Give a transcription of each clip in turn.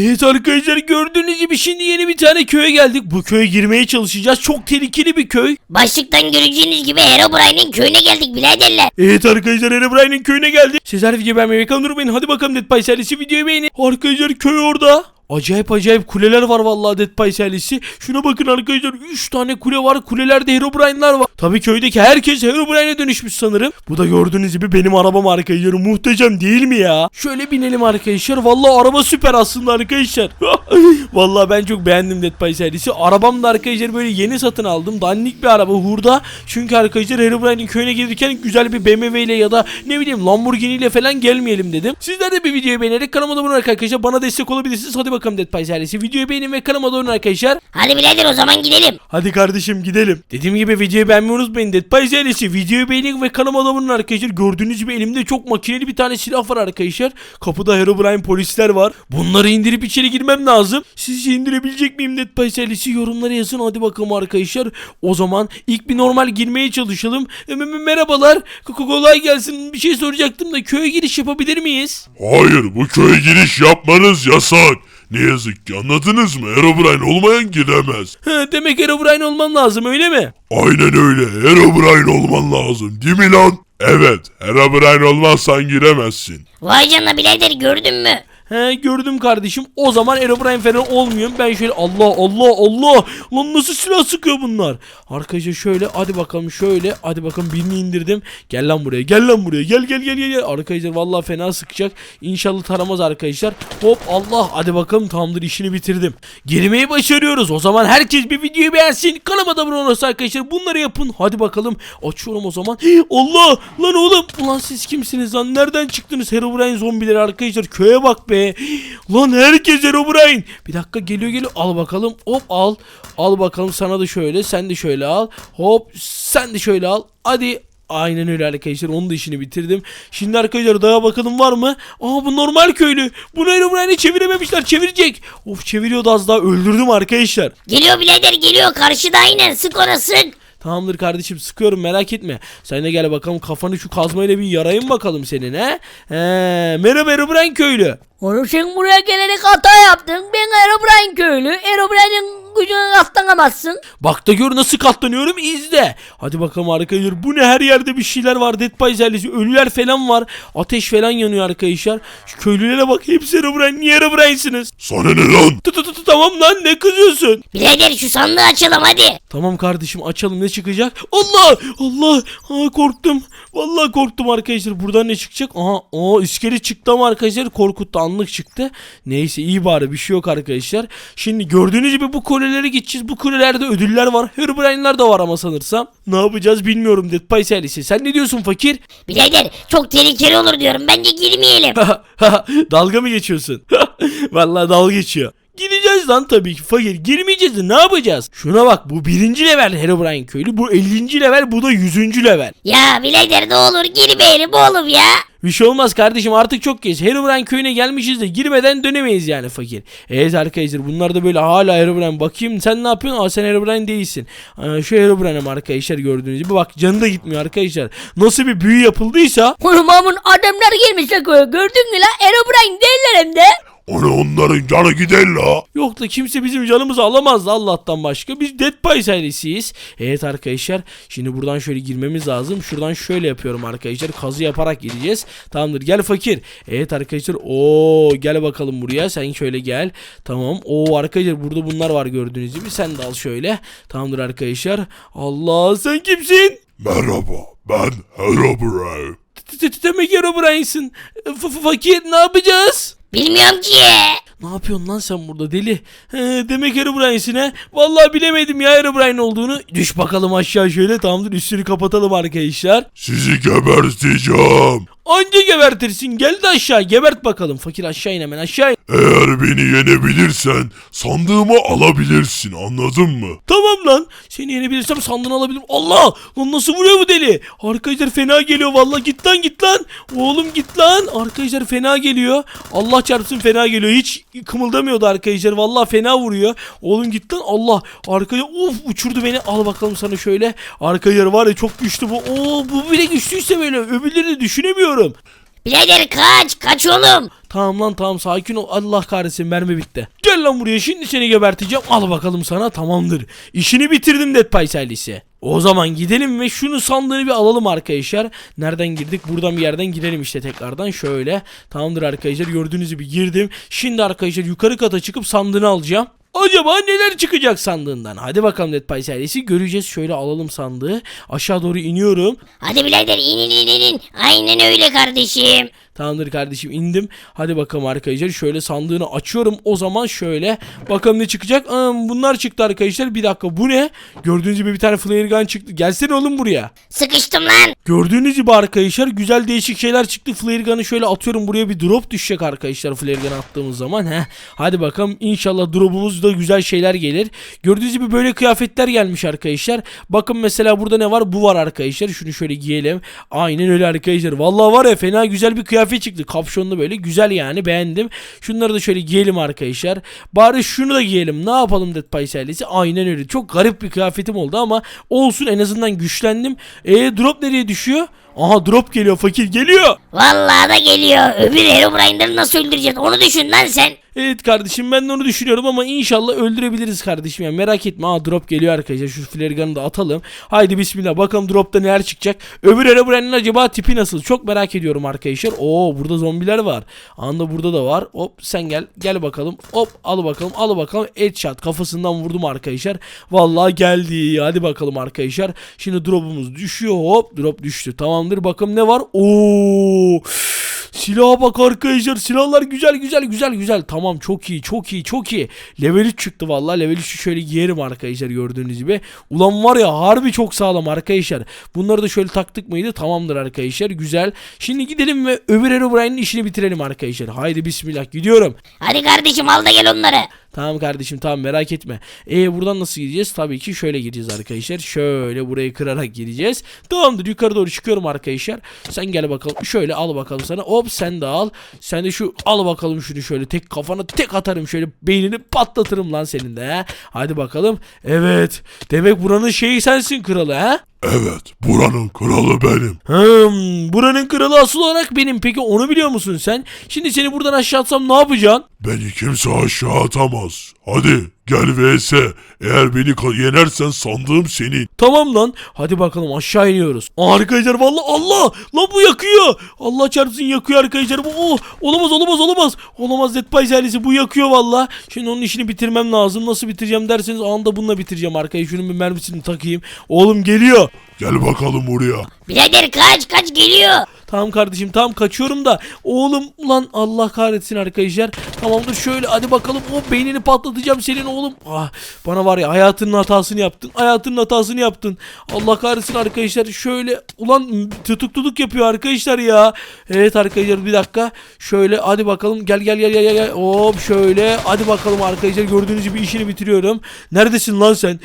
Evet arkadaşlar gördüğünüz gibi şimdi yeni bir tane köye geldik. Bu köye girmeye çalışacağız. Çok tehlikeli bir köy. Başlıktan göreceğiniz gibi Herobrine'in köyüne geldik biraderler. Evet arkadaşlar Herobrine'in köyüne geldik. Sizler video beğenmeyi bakalım durmayın. Hadi bakalım Pie serisi videoyu beğenin. Arkadaşlar köy orada. Acayip acayip kuleler var vallahi Dead Pie serisi. Şuna bakın arkadaşlar 3 tane kule var. Kulelerde Herobrine'lar var. Tabii köydeki herkes Herobrine'e dönüşmüş sanırım. Bu da gördüğünüz gibi benim arabam arkadaşlar. Muhteşem değil mi ya? Şöyle binelim arkadaşlar. Vallahi araba süper aslında arkadaşlar. vallahi ben çok beğendim Dead Pie serisi. Arabam da arkadaşlar böyle yeni satın aldım. Dandik bir araba hurda. Çünkü arkadaşlar Herobrine'in köyüne gelirken güzel bir BMW ile ya da ne bileyim Lamborghini ile falan gelmeyelim dedim. Sizler de bir videoyu beğenerek kanalıma abone olarak arkadaşlar bana destek olabilirsiniz. Hadi bakalım Dead Pie serisi. Videoyu beğenin ve kanalıma abone olun arkadaşlar. Hadi birader o zaman gidelim. Hadi kardeşim gidelim. Dediğim gibi videoyu beğenmeyi unutmayın. Dead Pie serisi. Videoyu beğenin ve kanalıma abone olun arkadaşlar. Gördüğünüz gibi elimde çok makineli bir tane silah var arkadaşlar. Kapıda Herobrine polisler var. Bunları indirip içeri girmem lazım. Sizce indirebilecek miyim Dead Pie serisi? Yorumlara yazın. Hadi bakalım arkadaşlar. O zaman ilk bir normal girmeye çalışalım. Merhabalar. Kolay gelsin. Bir şey soracaktım da köye giriş yapabilir miyiz? Hayır bu köye giriş yapmanız yasak. Ne yazık ki anladınız mı? Herobrine olmayan giremez. He, demek Herobrine olman lazım öyle mi? Aynen öyle. Herobrine olman lazım değil mi lan? Evet. Herobrine olmazsan giremezsin. Vay canına birader gördün mü? He gördüm kardeşim. O zaman Aerobrine falan olmuyorum. Ben şöyle Allah Allah Allah. Lan nasıl silah sıkıyor bunlar? Arkadaşlar şöyle hadi bakalım şöyle. Hadi bakalım birini indirdim. Gel lan buraya. Gel lan buraya. Gel gel gel gel. Arkadaşlar vallahi fena sıkacak. İnşallah taramaz arkadaşlar. Hop Allah. Hadi bakalım tamamdır işini bitirdim. Girmeyi başarıyoruz. O zaman herkes bir videoyu beğensin. Kanalıma da abone olursa arkadaşlar bunları yapın. Hadi bakalım. Açıyorum o zaman. Allah lan oğlum. Ulan siz kimsiniz lan? Nereden çıktınız Herobrine zombileri arkadaşlar? Köye bak be. Lan herkes Herobrine. Bir dakika geliyor geliyor. Al bakalım. Hop al. Al bakalım sana da şöyle. Sen de şöyle al. Hop sen de şöyle al. Hadi Aynen öyle arkadaşlar onun da işini bitirdim. Şimdi arkadaşlar daha bakalım var mı? Aa bu normal köylü. Bunu Herobrine'e çevirememişler çevirecek. Of çeviriyordu az daha öldürdüm arkadaşlar. Geliyor birader geliyor karşıda aynen sık ona sık. Tamamdır kardeşim sıkıyorum merak etme. Sen de gel bakalım kafanı şu kazmayla bir yarayın bakalım senin he. He merhaba Herobrine köylü. Oğlum sen buraya gelerek hata yaptın. Ben Aerobrine köylü. Aerobrine'in gücüne katlanamazsın. Bak da gör nasıl katlanıyorum izle. Hadi bakalım arkadaşlar bu ne her yerde bir şeyler var. Dead by Zellisi ölüler falan var. Ateş falan yanıyor arkadaşlar. Şu köylülere bak hepsi Herobrine. Niye Herobrine'siniz? Sana ne lan? Tut tut tut tamam lan ne kızıyorsun? Birader şu sandığı açalım hadi. Tamam kardeşim açalım ne çıkacak? Allah Allah ha, korktum. Vallahi korktum arkadaşlar. Buradan ne çıkacak? Aha o iskelet çıktı ama arkadaşlar korkuttu anlık çıktı. Neyse iyi bari bir şey yok arkadaşlar. Şimdi gördüğünüz gibi bu kulelere gideceğiz. Bu kulelerde ödüller var. Herobrine'lar da var ama sanırsam. Ne yapacağız bilmiyorum Dead Pie serisi. Sen ne diyorsun fakir? Birader çok tehlikeli olur diyorum bence girmeyelim. dalga mı geçiyorsun? Vallahi dalga geçiyor. Gideceğiz lan tabii ki fakir. Girmeyeceğiz de ne yapacağız? Şuna bak bu birinci level Herobrine köylü. Bu 50. level bu da 100. level. ya birader ne olur girmeyelim oğlum ya. Bir şey olmaz kardeşim artık çok geç. Herobrine köyüne gelmişiz de girmeden dönemeyiz yani fakir. Evet arkadaşlar bunlar da böyle hala Herobrine. Bakayım sen ne yapıyorsun? Aa sen Herobrine değilsin. Aa, şu Herobrine'im arkadaşlar gördüğünüz gibi. Bak canı da gitmiyor arkadaşlar. Nasıl bir büyü yapıldıysa. Oğlum adamlar gelmişler köye. Gördün mü la? Aerobrine değiller hem de. Ona onların canı gider la. Yok da kimse bizim canımızı alamazdı Allah'tan başka. Biz Dead Pie serisiyiz. Evet arkadaşlar. Şimdi buradan şöyle girmemiz lazım. Şuradan şöyle yapıyorum arkadaşlar. Kazı yaparak gideceğiz. Tamamdır gel fakir. Evet arkadaşlar. Oo gel bakalım buraya. Sen şöyle gel. Tamam. Oo arkadaşlar burada bunlar var gördüğünüz gibi. Sen de al şöyle. Tamamdır arkadaşlar. Allah sen kimsin? Merhaba ben Herobrine. Demek Herobrine'sin. Fakir ne yapacağız? 你娘姐 Ne yapıyorsun lan sen burada deli? He, demek Herobrine'sin he? Vallahi bilemedim ya Herobrine olduğunu. Düş bakalım aşağı şöyle tamamdır üstünü kapatalım arkadaşlar. Sizi geberteceğim. Anca gebertirsin gel de aşağı gebert bakalım. Fakir aşağı in hemen aşağı in. Eğer beni yenebilirsen sandığımı alabilirsin anladın mı? Tamam lan seni yenebilirsem sandığını alabilirim. Allah lan nasıl vuruyor bu deli? Arkadaşlar fena geliyor vallahi git lan git lan. Oğlum git lan. Arkadaşlar fena geliyor. Allah çarpsın fena geliyor. Hiç kımıldamıyordu arkadaşlar. Vallahi fena vuruyor. Oğlum git lan. Allah. Arkaya of uçurdu beni. Al bakalım sana şöyle. Arkadaşlar var ya çok güçlü bu. Oo bu bile güçlüyse böyle öbürlerini düşünemiyorum. Birader kaç kaç oğlum. Tamam lan tamam sakin ol. Allah kahretsin mermi bitti. Gel lan buraya şimdi seni geberteceğim. Al bakalım sana tamamdır. İşini bitirdim Dead ailesi. O zaman gidelim ve şunu sandığını bir alalım arkadaşlar. Nereden girdik? Buradan bir yerden girelim işte tekrardan. Şöyle. Tamamdır arkadaşlar. Gördüğünüz gibi girdim. Şimdi arkadaşlar yukarı kata çıkıp sandığını alacağım. Acaba neler çıkacak sandığından? Hadi bakalım Dead ailesi. Göreceğiz. Şöyle alalım sandığı. Aşağı doğru iniyorum. Hadi birader in in in in, in. Aynen öyle kardeşim. Tamamdır kardeşim indim. Hadi bakalım arkadaşlar şöyle sandığını açıyorum. O zaman şöyle bakalım ne çıkacak. Aa, bunlar çıktı arkadaşlar. Bir dakika bu ne? Gördüğünüz gibi bir tane flare gun çıktı. Gelsene oğlum buraya. Sıkıştım lan. Gördüğünüz gibi arkadaşlar güzel değişik şeyler çıktı. Flare gun'ı şöyle atıyorum buraya bir drop düşecek arkadaşlar flare gun attığımız zaman. Heh. Hadi bakalım inşallah drop'umuzda güzel şeyler gelir. Gördüğünüz gibi böyle kıyafetler gelmiş arkadaşlar. Bakın mesela burada ne var? Bu var arkadaşlar. Şunu şöyle giyelim. Aynen öyle arkadaşlar. Vallahi var ya fena güzel bir kıyafet çıktı. Kapşonlu böyle güzel yani beğendim. Şunları da şöyle giyelim arkadaşlar. Bari şunu da giyelim. Ne yapalım Dead Pies ailesi? Aynen öyle. Çok garip bir kıyafetim oldu ama olsun en azından güçlendim. E drop nereye düşüyor? Aha drop geliyor fakir geliyor. Vallahi da geliyor. Öbür Herobrine'leri nasıl öldüreceğiz onu düşün lan sen. Evet kardeşim ben de onu düşünüyorum ama inşallah öldürebiliriz kardeşim ya merak etme. Aa drop geliyor arkadaşlar şu flare gun'ı da atalım. Haydi bismillah bakalım dropta neler çıkacak. Öbür Herobrine'in acaba tipi nasıl çok merak ediyorum arkadaşlar. Oo burada zombiler var. Anda burada da var. Hop sen gel gel bakalım. Hop al bakalım al bakalım. Headshot kafasından vurdum arkadaşlar. Vallahi geldi. Hadi bakalım arkadaşlar. Şimdi drop'umuz düşüyor. Hop drop düştü. Tamamdır bakalım ne var? Oo Silaha bak arkadaşlar silahlar güzel güzel güzel güzel. Tamam çok iyi çok iyi çok iyi. Level 3 çıktı vallahi level 3'ü şöyle giyerim arkadaşlar gördüğünüz gibi. Ulan var ya harbi çok sağlam arkadaşlar. Bunları da şöyle taktık mıydı? Tamamdır arkadaşlar güzel. Şimdi gidelim ve öbür Herobrine'in işini bitirelim arkadaşlar. Haydi bismillah gidiyorum. Hadi kardeşim al da gel onları. Tamam kardeşim tamam merak etme. E buradan nasıl gideceğiz? Tabii ki şöyle gideceğiz arkadaşlar. Şöyle burayı kırarak gideceğiz. Tamamdır yukarı doğru çıkıyorum arkadaşlar. Sen gel bakalım. Şöyle al bakalım sana. Hop sen de al. Sen de şu al bakalım şunu şöyle tek kafana tek atarım şöyle beynini patlatırım lan senin de. He? Hadi bakalım. Evet. Demek buranın şeyi sensin kralı ha? Evet, buranın kralı benim. Hmm, buranın kralı asıl olarak benim. Peki onu biliyor musun sen? Şimdi seni buradan aşağı atsam ne yapacaksın? Beni kimse aşağı atamaz. Hadi gel vs. Eğer beni yenersen sandığım senin. Tamam lan. Hadi bakalım aşağı iniyoruz. Aa, Arkadaşlar vallahi Allah. Lan bu yakıyor. Allah çarpsın yakıyor arkadaşlar. Bu oh, olamaz olamaz olamaz. Olamaz Pies ailesi bu yakıyor valla. Şimdi onun işini bitirmem lazım. Nasıl bitireceğim derseniz anında bununla bitireceğim arkadaşlar. Şunun bir mermisini takayım. Oğlum geliyor. Gel bakalım buraya. Birader kaç kaç geliyor. Tamam kardeşim tamam kaçıyorum da. Oğlum ulan Allah kahretsin arkadaşlar. Tamamdır şöyle hadi bakalım. O beynini patlatacağım senin oğlum. Ah, bana var ya hayatının hatasını yaptın hayatının hatasını yaptın. Allah kahretsin arkadaşlar. Şöyle ulan tutuk tutuk yapıyor arkadaşlar ya. Evet arkadaşlar bir dakika. Şöyle hadi bakalım. Gel gel gel gel gel. Hop şöyle. Hadi bakalım arkadaşlar. Gördüğünüz gibi işini bitiriyorum. Neredesin lan sen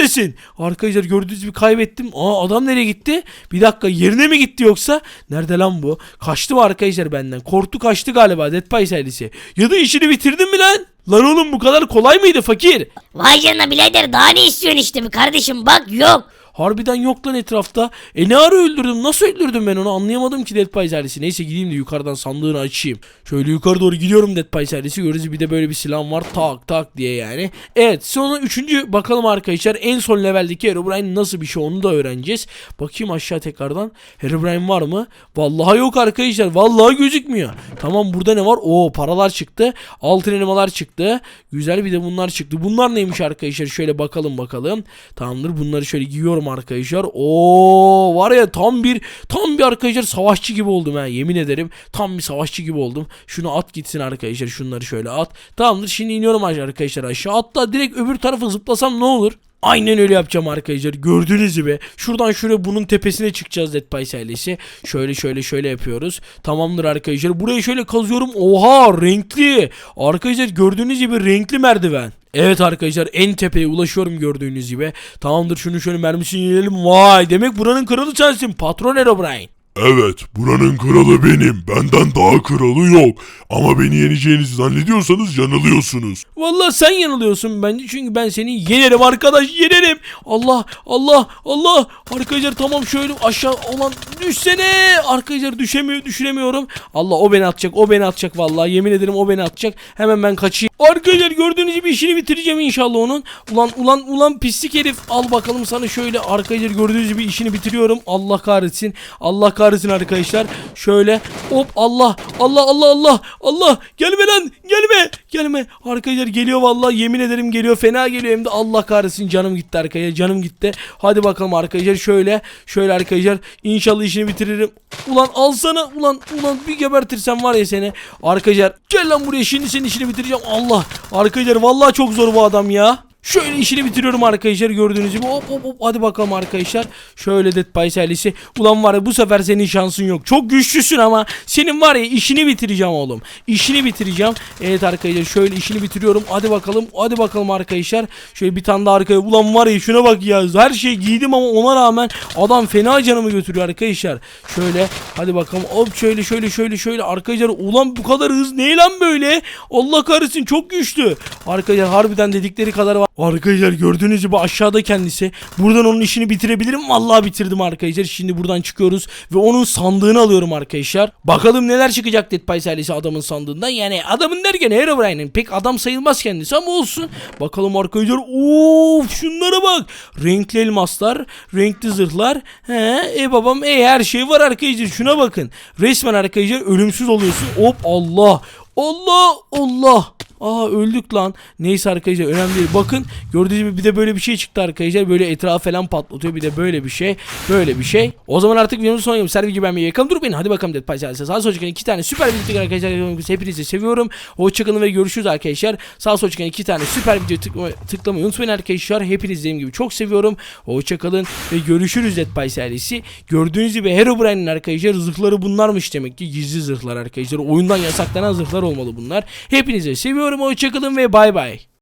neredesin arkadaşlar gördüğünüz gibi kaybettim aa adam nereye gitti bir dakika yerine mi gitti yoksa Nerede lan bu? Kaçtı mı arkadaşlar benden? Korktu kaçtı galiba Dead Pies. Ya da işini bitirdin mi lan? Lan oğlum bu kadar kolay mıydı fakir? Vay canına birader daha ne istiyorsun işte mi kardeşim bak yok. Harbiden yok lan etrafta. E ne ara öldürdüm? Nasıl öldürdüm ben onu? Anlayamadım ki Dead Pies ailesi. Neyse gideyim de yukarıdan sandığını açayım. Şöyle yukarı doğru gidiyorum Dead Pies ailesi. Görüyoruz bir de böyle bir silahım var. Tak tak diye yani. Evet sonra üçüncü bakalım arkadaşlar. En son leveldeki Herobrine nasıl bir şey onu da öğreneceğiz. Bakayım aşağı tekrardan. Herobrine var mı? Vallahi yok arkadaşlar. Vallahi gözükmüyor. Tamam burada ne var? Oo paralar çıktı. Altın elmalar çıktı. Güzel bir de bunlar çıktı. Bunlar neymiş arkadaşlar? Şöyle bakalım bakalım. Tamamdır bunları şöyle giyiyorum arkadaşlar. Oo var ya tam bir tam bir arkadaşlar savaşçı gibi oldum ha yemin ederim. Tam bir savaşçı gibi oldum. Şunu at gitsin arkadaşlar. Şunları şöyle at. Tamamdır şimdi iniyorum arkadaşlar aşağı. Hatta direkt öbür tarafa zıplasam ne olur? Aynen öyle yapacağım arkadaşlar. Gördüğünüz gibi. Şuradan şuraya bunun tepesine çıkacağız Dead Pies ailesi. Şöyle şöyle şöyle yapıyoruz. Tamamdır arkadaşlar. Burayı şöyle kazıyorum. Oha renkli. Arkadaşlar gördüğünüz gibi renkli merdiven. Evet arkadaşlar en tepeye ulaşıyorum gördüğünüz gibi. Tamamdır şunu şöyle mermisini yiyelim. Vay demek buranın kralı sensin patron Herobrine. Evet, buranın kralı benim. Benden daha kralı yok. Ama beni yeneceğinizi zannediyorsanız yanılıyorsunuz. Vallahi sen yanılıyorsun bence çünkü ben seni yenerim arkadaş yenerim. Allah Allah Allah. Arkadaşlar tamam şöyle aşağı olan düşsene. Arkadaşlar düşemiyor düşüremiyorum. Allah o beni atacak o beni atacak vallahi yemin ederim o beni atacak. Hemen ben kaçayım. Arkadaşlar gördüğünüz gibi işini bitireceğim inşallah onun. Ulan ulan ulan pislik herif. Al bakalım sana şöyle arkadaşlar gördüğünüz gibi işini bitiriyorum. Allah kahretsin. Allah kahretsin arkadaşlar. Şöyle hop Allah Allah Allah Allah Allah gelme lan gelme gelme. Arkadaşlar geliyor vallahi. Yemin ederim geliyor. Fena geliyor. Hem de Allah kahretsin. Canım gitti arkadaşlar canım gitti. Hadi bakalım arkadaşlar. Şöyle. Şöyle arkadaşlar. İnşallah işini bitiririm. Ulan alsana. Ulan ulan bir gebertirsem var ya seni. Arkadaşlar gel lan buraya. Şimdi senin işini bitireceğim. Allah. Arkadaşlar vallahi çok zor bu adam ya Şöyle işini bitiriyorum arkadaşlar gördüğünüz gibi. Hop hop hop hadi bakalım arkadaşlar. Şöyle Dead by Silence'i Ulan var ya bu sefer senin şansın yok. Çok güçlüsün ama senin var ya işini bitireceğim oğlum. İşini bitireceğim. Evet arkadaşlar şöyle işini bitiriyorum. Hadi bakalım hadi bakalım arkadaşlar. Şöyle bir tane daha arkaya. Ulan var ya şuna bak ya. Her şeyi giydim ama ona rağmen Adam fena canımı götürüyor arkadaşlar. Şöyle hadi bakalım. Hop şöyle şöyle şöyle şöyle. Arkadaşlar ulan bu kadar hız ne lan böyle? Allah kahretsin çok güçlü. Arkadaşlar harbiden dedikleri kadar var Arkadaşlar gördüğünüz gibi aşağıda kendisi. Buradan onun işini bitirebilirim. Vallahi bitirdim arkadaşlar. Şimdi buradan çıkıyoruz ve onun sandığını alıyorum arkadaşlar. Bakalım neler çıkacak Dead Silence'e adamın sandığından. Yani adamın derken Herobrine'in pek adam sayılmaz kendisi ama olsun. Bakalım arkadaşlar. Of şunlara bak. Renkli elmaslar, renkli zırhlar. He, e babam e her şey var arkadaşlar. Şuna bakın. Resmen arkadaşlar ölümsüz oluyorsun. Hop Allah. Allah Allah. Aa öldük lan. Neyse arkadaşlar önemli değil. Bakın gördüğünüz gibi bir de böyle bir şey çıktı arkadaşlar. Böyle etrafı falan patlatıyor. Bir de böyle bir şey. Böyle bir şey. O zaman artık videomuzun sonuna geldik. Servi gibi ben yakalım. Dur beni. Hadi bakalım Dead Paysal'sa. Sağ sol çıkan iki tane süper video tıklayın arkadaşlar. Hepinizi seviyorum. Hoşçakalın ve görüşürüz arkadaşlar. Sağ sol çıkan iki tane süper video tıklama, tıklamayı unutmayın arkadaşlar. Hepinizi dediğim gibi çok seviyorum. Hoşçakalın ve görüşürüz Dead Paysal'si. Gördüğünüz gibi Herobrine'in arkadaşlar zırhları bunlarmış demek ki. Gizli zırhlar arkadaşlar. Oyundan yasaklanan zırhlar olmalı bunlar. Hepinize seviyorum. Hoşçakalın ve bay bay.